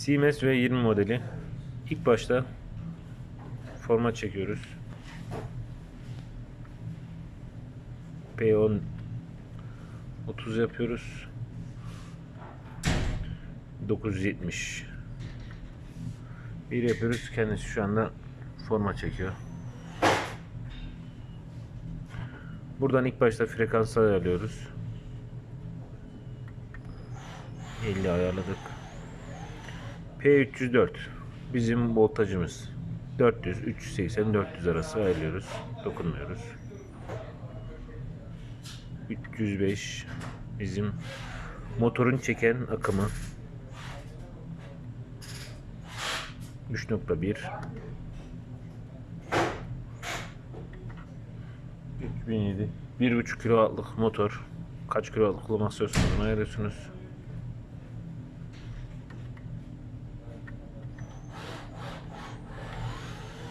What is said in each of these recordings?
Siemens V20 modeli. İlk başta format çekiyoruz. P10 30 yapıyoruz. 970 bir yapıyoruz. Kendisi şu anda forma çekiyor. Buradan ilk başta frekansı ayarlıyoruz. 50 ayarladık. P304 bizim voltajımız. 400, 380, 400 arası ayarlıyoruz. Dokunmuyoruz. 305 bizim motorun çeken akımı. 3.1 3007 1.5 kW'lık motor kaç kW'lık kullanmak istiyorsanız ayarlıyorsunuz.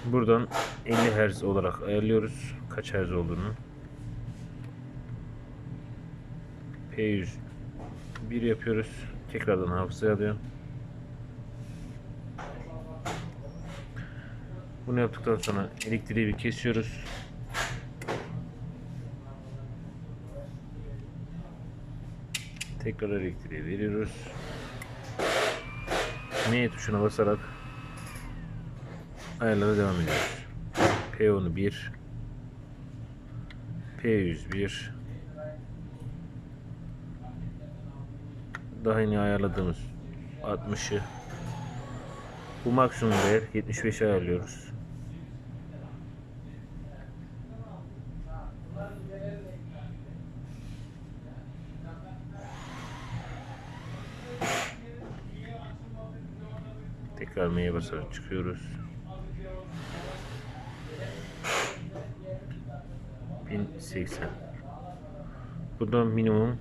Buradan 50 Hz olarak ayarlıyoruz. Kaç Hz olduğunu. P100 1 yapıyoruz. Tekrardan hafızaya alıyor. Bunu yaptıktan sonra elektriği bir kesiyoruz. Tekrar elektriği veriyoruz. M tuşuna basarak ayarlara devam ediyoruz. P10'u 1 P101 daha yeni ayarladığımız 60'ı bu maksimum değer 75 ayarlıyoruz. Tekrar M'ye basarak çıkıyoruz. 1080. Burada minimum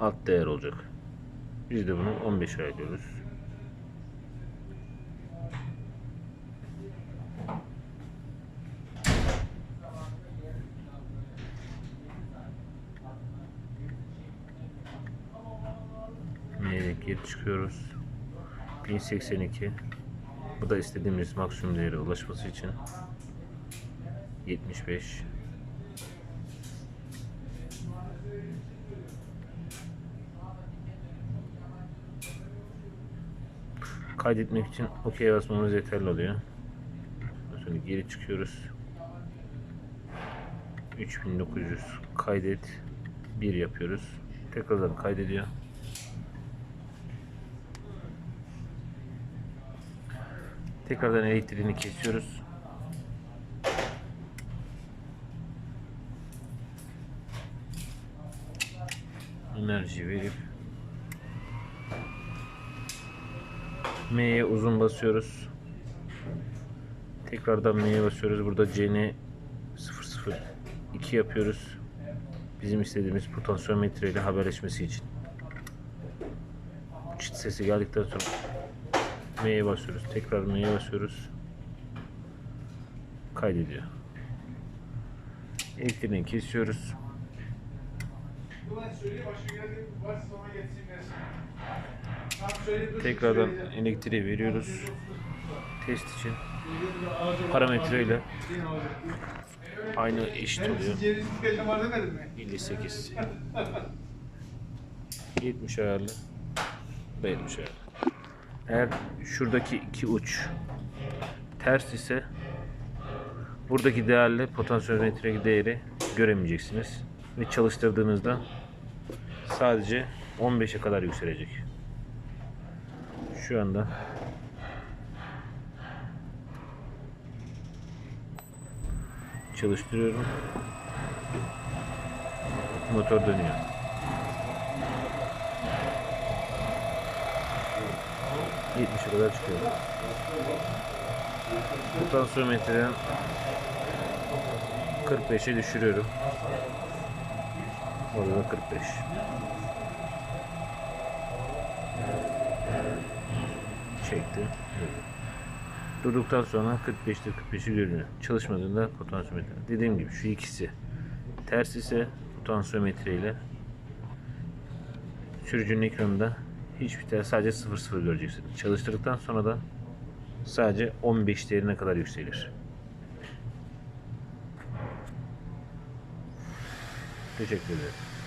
alt değer olacak. Biz de bunu 15 ayarlıyoruz. M'ye geri çıkıyoruz. 1082 bu da istediğimiz maksimum değere ulaşması için 75 kaydetmek için OK basmamız yeterli oluyor. Sonra geri çıkıyoruz. 3900 kaydet 1 yapıyoruz. Tekrardan kaydediyor. Tekrardan elektriğini kesiyoruz. Enerji verip M'ye uzun basıyoruz. Tekrardan M'ye basıyoruz. Burada CN 002 yapıyoruz. Bizim istediğimiz potansiyometre ile haberleşmesi için. Çıt sesi geldikten sonra M'ye basıyoruz. Tekrar M'ye basıyoruz. Kaydediyor. Elektriğini kesiyoruz. Ulan söyle başka geldi varsa sonra geçsin. Tekrardan elektriği veriyoruz. Test için parametreyle aynı eşit oluyor. sizin ceviz tüketim var demedin mi? 58 70 ayarlı Bu da 70 ayarlı eğer şuradaki iki uç ters ise buradaki değerle potansiyometredeki değeri göremeyeceksiniz ve çalıştırdığınızda sadece 15'e kadar yükselecek şu anda çalıştırıyorum motor dönüyor. %70'e kadar çıkıyor. Potansiyometreden 45'e düşürüyorum. Orada da 45. Çekti. Durduktan sonra 45'te 45'i görünüyor. Çalışmadığında potansiyometre. Dediğim gibi şu ikisi ters ise potansiyometre ile sürücünün ekranında hiçbir tane sadece 0-0 göreceksin. Çalıştırdıktan sonra da sadece 15 değerine kadar yükselir. Teşekkür ederim.